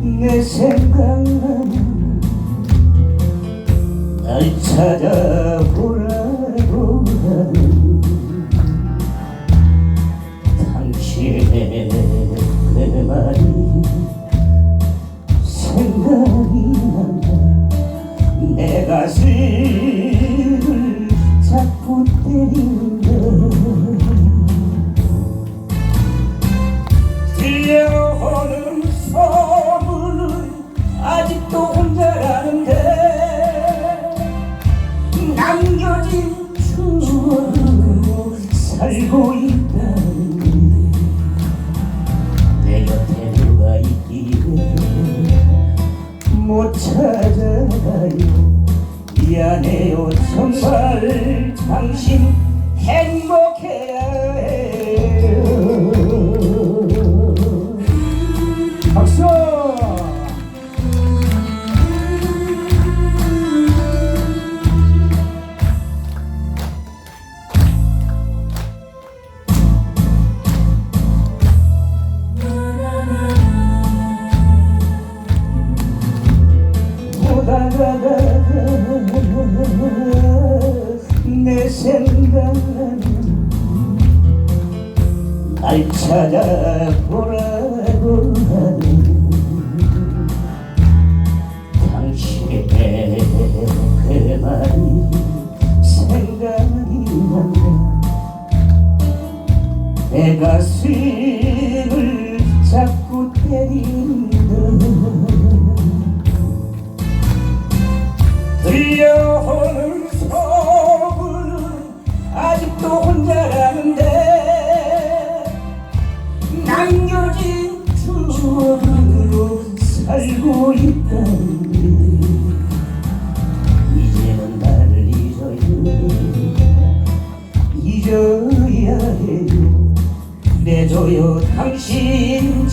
내 생각만 날 찾아보라고 당신의 그 말이 생각이 난다. 내 가슴 남겨진 추억으로 살고 있다는데 내 곁에 누가 있기에 못 찾아가요. 미안해요 정말. 당신 행복해야 내 생각나는 날 찾아보라고 하는 당신의 그 말이 생각이 난다 내 가슴을 자꾸 들려오는 이제는 나를 잊어요 잊어야 해요 내줘요 당신